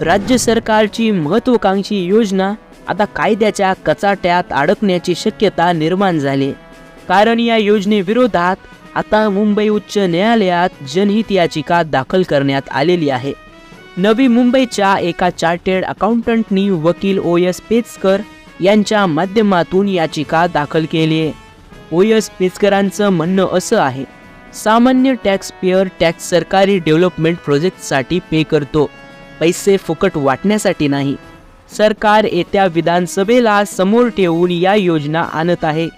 राज्य सरकारची महत्वाकांक्षी योजना आता कायद्याच्या कचाट्यात अडकण्याची शक्यता निर्माण झाली. कारण या योजनेविरोधात आता मुंबई उच्च न्यायालयात जनहित याचिका दाखल करण्यात आलेली आहे. नवी मुंबईच्या एका चार्टेड अकाउंटंटनी वकील ओ एस पेचकर यांच्या माध्यमातून याचिका दाखल केली आहे. ओ एस पेचकरांचं म्हणणं असं आहे सामान्य टॅक्स पेअर टॅक्स सरकारी डेव्हलपमेंट प्रोजेक्टसाठी पे करतो. पैसे फुकट वाटण्यासाठी नाही. सरकार येत्या विधानसभेला समोर ठेवून या योजना आणत आहे.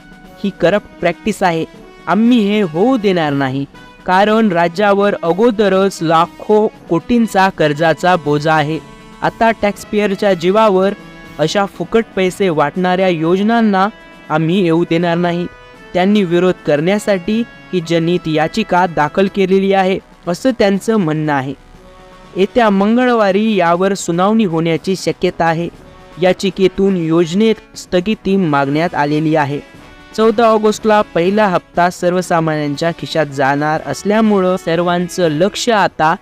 ही करप्ट प्रॅक्टिस आहे. आम्ही हे होऊ देणार नाही. कारण राज्यावर अगोदरच लाखो कोटींचा कर्जाचा बोजा आहे. आता टॅक्सपेयरच्या जीवावर अशा फुकट पैसे वाटणाऱ्या योजनांना आम्ही येऊ देणार नाही. त्यांनी विरोध करण्यासाठी ही जनहित याचिका दाखल केलेली आहे असं त्यांचं म्हणणं आहे. येत्या मंगळवारी यावर सुनावणी होण्याची शक्यता आहे. याचिकेतून योजनेत स्थगिती मागण्यात आलेली आहे. चौदा ऑगस्टला पहिला हप्ता सर्वसामान्यांच्या खिशात जाणार असल्यामुळं सर्वांचं लक्ष आता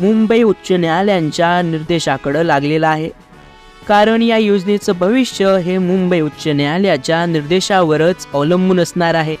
मुंबई उच्च न्यायालयांच्या निर्देशाकडं लागलेलं आहे. कारण या योजनेचं भविष्य हे मुंबई उच्च न्यायालयाच्या निर्देशावरच अवलंबून असणार आहे.